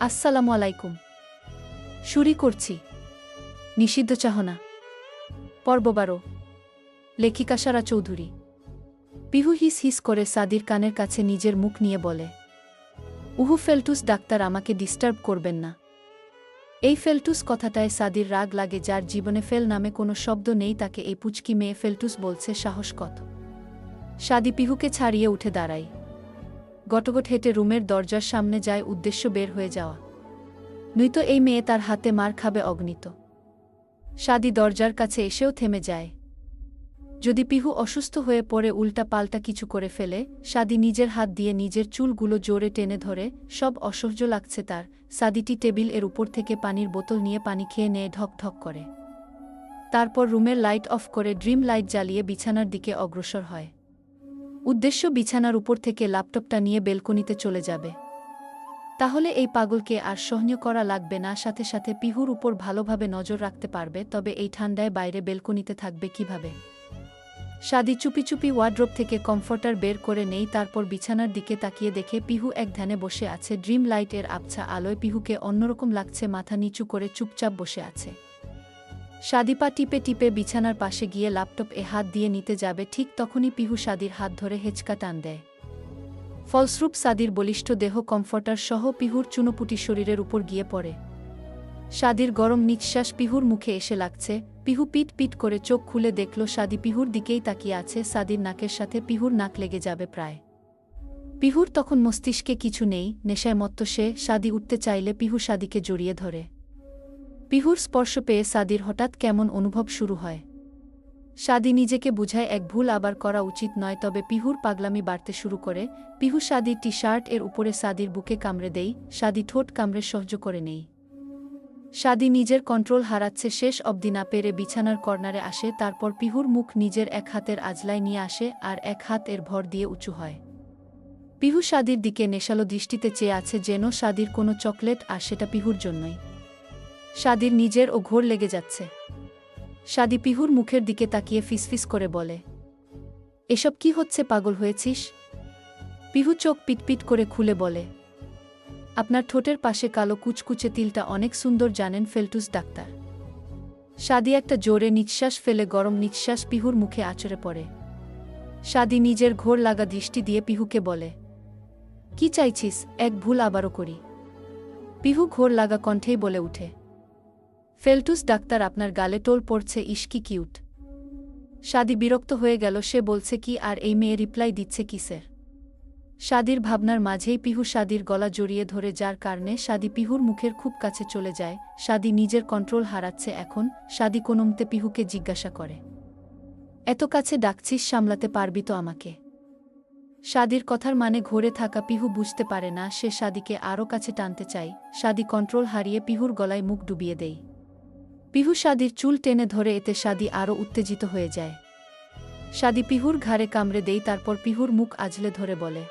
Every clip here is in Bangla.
আসসালামু আলাইকুম। শুরি করছি। নিষিদ্ধ চাহনা। পর্ব বারো লেখিকা সারা চৌধুরী। পিহু হিস হিস করে সাদির কানের কাছে নিজের মুখ নিয়ে বলে, উহু ফেলটুস ডাক্তার আমাকে ডিস্টার্ব করবেন না। এই ফেলটুস কথাটায় সাদির রাগ লাগে যার জীবনে ফেল নামে কোনো শব্দ নেই তাকে এই পুচকি মেয়ে ফেলটুস বলছে সাহস কত সাদি পিহুকে ছাড়িয়ে উঠে দাঁড়ায়। গটগট হেঁটে রুমের দরজার সামনে যায় উদ্দেশ্য বের হয়ে যাওয়া। নয়তো এই মেয়ে তার হাতে মার খাবে অগ্নিত সাদি দরজার কাছে এসেও থেমে যায়। যদি পিহু অসুস্থ হয়ে পড়ে উল্টা পাল্টা কিছু করে ফেলে, সাদি নিজের হাত দিয়ে নিজের চুলগুলো জোরে টেনে ধরে, সব অসহ্য লাগছে তার। সাদিটি টেবিলের উপর থেকে পানির বোতল নিয়ে পানি খেয়ে নিয়ে ঢক ঢক করে। তারপর রুমের লাইট অফ করে ড্রিম লাইট জ্বালিয়ে বিছানার দিকে অগ্রসর হয়। উদ্দেশ্য বিছানার উপর থেকে ল্যাপটপটা নিয়ে বেলকনিতে চলে যাবে। তাহলে এই পাগলকে আর সহ্য করা লাগবে না, সাথে সাথে পিহুর উপর ভালোভাবে নজর রাখতে পারবে, তবে এই ঠান্ডায় বাইরে বেলকনিতে থাকবে কীভাবে? সাদি চুপি চুপি ওয়ার্ড্রোপ থেকে কমফর্টার বের করে নেই, তারপর বিছানার দিকে তাকিয়ে দেখে পিহু এক ধ্যানে বসে আছে। ড্রিম লাইটের আবছা আলোয় পিহুকে অন্যরকম লাগছে, মাথা নিচু করে চুপচাপ বসে আছে। সাদিপা টিপে টিপে বিছানার পাশে গিয়ে ল্যাপটপ এ হাত দিয়ে নিতে যাবে, ঠিক তখনই পিহু সাদির হাত ধরে হেঁচকা টান দেয়। ফলস্রূপ সাদির বলিষ্ঠ দেহ কমফর্টার সহ পিহুর চুনোপুটি শরীরের উপর গিয়ে পড়ে। সাদির গরম নিঃশ্বাস পিহুর মুখে এসে লাগছে, পিহু পিট পিট করে চোখ খুলে দেখল সাদি পিহুর দিকেই তাকিয়ে আছে, সাদির নাকের সাথে পিহুর নাক লেগে যাবে প্রায়। পিহুর তখন মস্তিষ্কে কিছু নেই, নেশায় মত্ত সে, সাদি উঠতে চাইলে পিহু সাদিকে জড়িয়ে ধরে। পিহুর স্পর্শ পেয়ে সাদির হঠাৎ কেমন অনুভব শুরু হয়। সাদি নিজেকে বুঝায়, এক ভুল আবার করা উচিত নয়, তবে পিহুর পাগলামি বাড়তে শুরু করে। পিহু সাদির টি শার্ট এর উপরে সাদির বুকে কামড়ে দেই, সাদি ঠোঁট কামড়ে সহ্য করে নেই। সাদি নিজের কন্ট্রোল হারাচ্ছে, শেষ অবধি না পেরে বিছানার কর্নারে আসে, তারপর পিহুর মুখ নিজের এক হাতের আজলায় নিয়ে আসে আর এক হাত এর ভর দিয়ে উঁচু হয়। পিহু সাদির দিকে নেশালো দৃষ্টিতে চেয়ে আছে যেন সাদির কোনো চকলেট আর সেটা পিহুর জন্যই। সাদির নিজের ও ঘোর লেগে যাচ্ছে। সাদি পিহুর মুখের দিকে তাকিয়ে ফিসফিস করে বলে, এসব কি হচ্ছে, পাগল হয়েছিস? পিহু চোখ পিটপিট করে খুলে বলে, আপনার ঠোঁটের পাশে কালো কুচকুচে তিলটা অনেক সুন্দর জানেন ফেলটুস ডাক্তার। সাদি একটা জোরে নিঃশ্বাস ফেলে গরম নিঃশ্বাস পিহুর মুখে আচরে পড়ে। সাদি নিজের ঘোর লাগা দৃষ্টি দিয়ে পিহুকে বলে, কি চাইছিস? এক ভুল আবারও করি। পিহু ঘোর লাগা কণ্ঠেই বলে উঠে ফেলটুস ডাক্তার আপনার গালে টোল পড়ছে ইস্কি কিউট। সাদি বিরক্ত হয়ে গেল, সে বলছে কি, আর এই মেয়ে রিপ্লাই দিচ্ছে কিসের সাদির ভাবনার মাঝেই পিহু সাদির গলা জড়িয়ে ধরে, যার কারণে সাদি পিহুর মুখের খুব কাছে চলে যায়। সাদি নিজের কন্ট্রোল হারাচ্ছে এখন, সাদি কোনমতে পিহুকে জিজ্ঞাসা করে। এত কাছে ডাকছিস, সামলাতে পারবি তো আমাকে। সাদির কথার মানে ঘোরে থাকা পিহু বুঝতে পারে না, সে সাদিকে আরও কাছে টানতে চাই সাদি কন্ট্রোল হারিয়ে পিহুর গলায় মুখ ডুবিয়ে দেই পিহু সাদির চুল টেনে ধরে এতে সাদি আরও উত্তেজিত হয়ে যায়। সাদি পিহুর ঘাড়ে কামড়ে দেই, তারপর পিহুর মুখ আজলে ধরে বলে,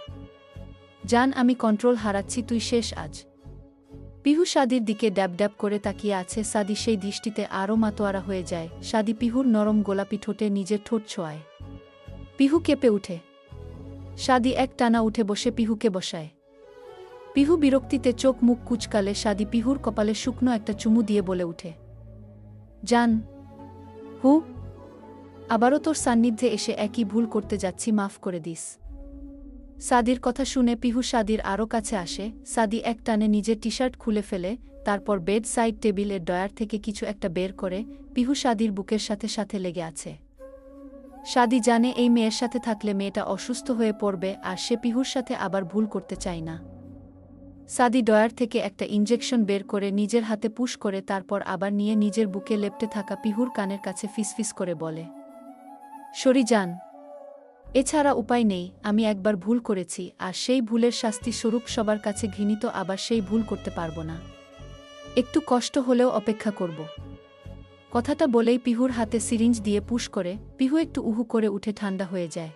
জান, আমি কন্ট্রোল হারাচ্ছি, তুই শেষ আজ। পিহু সাদির দিকে ড্যাব ড্যাব করে তাকিয়ে আছে, সাদি সেই দৃষ্টিতে আরও মাতোয়ারা হয়ে যায়। সাদি পিহুর নরম গোলাপি ঠোঁটে নিজের ঠোঁট ছোঁয়ায়। পিহু কেঁপে উঠে। সাদি এক টানা উঠে বসে পিহুকে বসায়। পিহু বিরক্তিতে চোখ মুখ কুচকালে সাদি পিহুর কপালে শুকনো একটা চুমু দিয়ে বলে উঠে জান, হু, আবারও তোর সান্নিধ্যে এসে একই ভুল করতে যাচ্ছি, মাফ করে দিস। সাদির কথা শুনে পিহু সাদির আরও কাছে আসে, সাদি এক টানে নিজের টি শার্ট খুলে ফেলে, তারপর বেড সাইড টেবিলের ডয়ার থেকে কিছু একটা বের করে পিহু সাদির বুকের সাথে সাথে লেগে আছে। সাদি জানে এই মেয়ের সাথে থাকলে মেয়েটা অসুস্থ হয়ে পড়বে, আর সে পিহুর সাথে আবার ভুল করতে চায় না। সাদি ডয়ার থেকে একটা ইঞ্জেকশন বের করে নিজের হাতে পুশ করে তারপর আবার নিয়ে নিজের বুকে লেপটে থাকা পিহুর কানের কাছে ফিসফিস করে বলে, সরি যান এছাড়া উপায় নেই, আমি একবার ভুল করেছি, আর সেই ভুলের শাস্তি স্বরূপ সবার কাছে ঘৃণিত, আবার সেই ভুল করতে পারব না। একটু কষ্ট হলেও অপেক্ষা করব। কথাটা বলেই পিহুর হাতে সিরিঞ্জ দিয়ে পুশ করে, পিহু একটু উহু করে উঠে ঠান্ডা হয়ে যায়।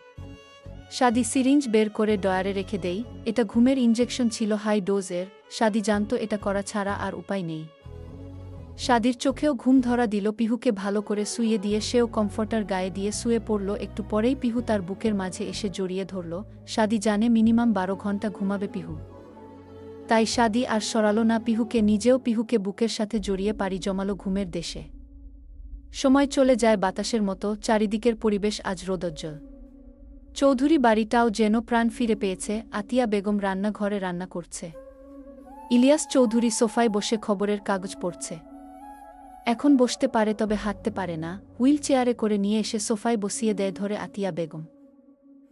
সাদি সিরিঞ্জ বের করে ডয়ারে রেখে দেই, এটা ঘুমের ইঞ্জেকশন ছিল হাই ডোজের, সাদি জানত এটা করা ছাড়া আর উপায় নেই। সাদির চোখেও ঘুম ধরা দিল পিহুকে ভালো করে শুয়ে দিয়ে সেও কমফর্টার গায়ে দিয়ে শুয়ে পড়ল, একটু পরেই পিহু তার বুকের মাঝে এসে জড়িয়ে ধরল, সাদি জানে মিনিমাম বারো ঘণ্টা ঘুমাবে পিহু। তাই সাদি আর সরালো না পিহুকে, নিজেও পিহুকে বুকের সাথে জড়িয়ে পাড়ি জমালো ঘুমের দেশে। সময় চলে যায় বাতাসের মতো, চারিদিকের পরিবেশ আজ রোদজ্জ্বল। চৌধুরী বাড়িটাও যেন প্রাণ ফিরে পেয়েছে, আতিয়া বেগম রান্নাঘরে রান্না করছে। ইলিয়াস চৌধুরী সোফায় বসে খবরের কাগজ পড়ছে। এখন বসতে পারে তবে হাঁটতে পারে না, হুইল চেয়ারে করে নিয়ে এসে সোফায় বসিয়ে দেয় ধরে আতিয়া বেগম।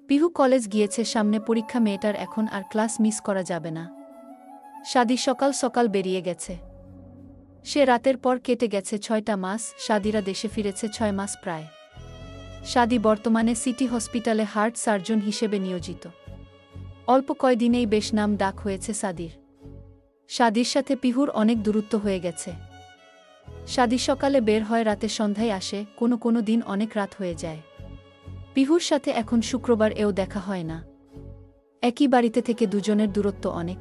পিহু কলেজ গিয়েছে, সামনে পরীক্ষা, মেয়েটার এখন আর ক্লাস মিস করা যাবে না। সাদি সকাল সকাল বেরিয়ে গেছে। সে রাতের পর কেটে গেছে ছয়টা মাস, সাদিরা দেশে ফিরেছে ছয় মাস প্রায়। সাদি বর্তমানে সিটি হসপিটালে হার্ট সার্জন হিসেবে নিয়োজিত। অল্প কয়দিনেই বেশ নাম ডাক হয়েছে সাদির। সাদির সাথে পিহুর অনেক দূরত্ব হয়ে গেছে। সাদি সকালে বের হয় রাতে সন্ধ্যায় আসে, কোনো কোনো দিন অনেক রাত হয়ে যায়। পিহুর সাথে এখন শুক্রবার এও দেখা হয় না। একই বাড়িতে থেকে দুজনের দূরত্ব অনেক।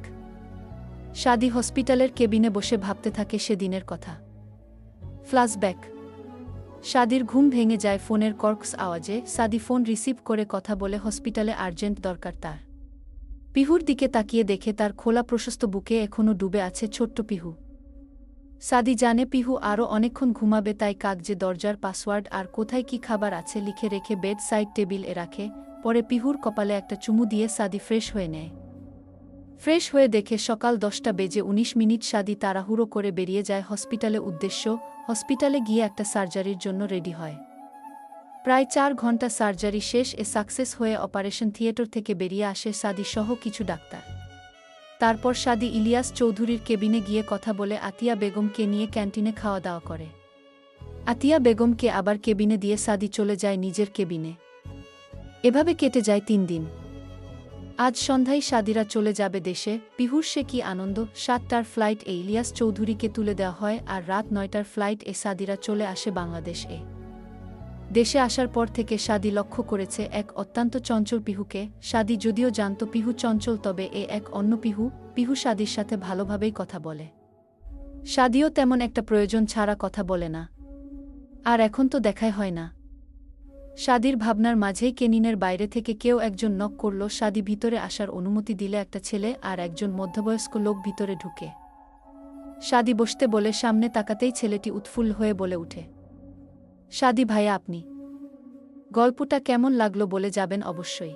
সাদি হসপিটালের কেবিনে বসে ভাবতে থাকে সেদিনের কথা। ফ্লাশব্যাক সাদির ঘুম ভেঙে যায় ফোনের কর্কস আওয়াজে। সাদি ফোন রিসিভ করে কথা বলে হসপিটালে আর্জেন্ট দরকার তার। পিহুর দিকে তাকিয়ে দেখে তার খোলা প্রশস্ত বুকে এখনও ডুবে আছে ছোট্ট পিহু। সাদি জানে পিহু আরও অনেকক্ষণ ঘুমাবে তাই কাগজে দরজার পাসওয়ার্ড আর কোথায় কি খাবার আছে লিখে রেখে বেড সাইড টেবিল এ রাখে, পরে পিহুর কপালে একটা চুমু দিয়ে সাদি ফ্রেশ হয়ে নেয়। ফ্রেশ হয়ে দেখে সকাল দশটা বেজে ১৯ মিনিট সাদি তাড়াহুড়ো করে বেরিয়ে যায় হসপিটালে উদ্দেশ্য, হসপিটালে গিয়ে একটা সার্জারির জন্য রেডি হয়। প্রায় চার ঘণ্টা সার্জারি শেষ, এ সাকসেস হয়ে অপারেশন থিয়েটার থেকে বেরিয়ে আসে সাদি সহ কিছু ডাক্তার। তারপর সাদি ইলিয়াস চৌধুরীর কেবিনে গিয়ে কথা বলে আতিয়া বেগমকে নিয়ে ক্যান্টিনে খাওয়া দাওয়া করে। আতিয়া বেগমকে আবার কেবিনে দিয়ে সাদি চলে যায় নিজের কেবিনে। এভাবে কেটে যায় তিন দিন। আজ সন্ধ্যায় সাদিরা চলে যাবে দেশে। পিহুর সে কি আনন্দ? সাতটার ফ্লাইট এ ইলিয়াস চৌধুরীকে তুলে দেওয়া হয় আর রাত নয়টার ফ্লাইট এ সাদিরা চলে আসে বাংলাদেশ এ। দেশে আসার পর থেকে সাদি লক্ষ্য করেছে এক অত্যন্ত চঞ্চল পিহুকে। সাদি যদিও জানত পিহু চঞ্চল, তবে এ এক অন্য পিহু। পিহু সাদির সাথে ভালোভাবেই কথা বলে। সাদিও তেমন একটা প্রয়োজন ছাড়া কথা বলে না। আর এখন তো দেখাই হয় না। সাদির ভাবনার মাঝেই কেনিনের বাইরে থেকে কেউ একজন নক করল, সাদি ভিতরে আসার অনুমতি দিলে একটা ছেলে আর একজন মধ্যবয়স্ক লোক ভিতরে ঢুকে। সাদি বসতে বলে, সামনে তাকাতেই ছেলেটি উৎফুল্ল হয়ে বলে উঠে, সাদি ভাইয়া, আপনি। গল্পটা কেমন লাগল বলে যাবেন অবশ্যই।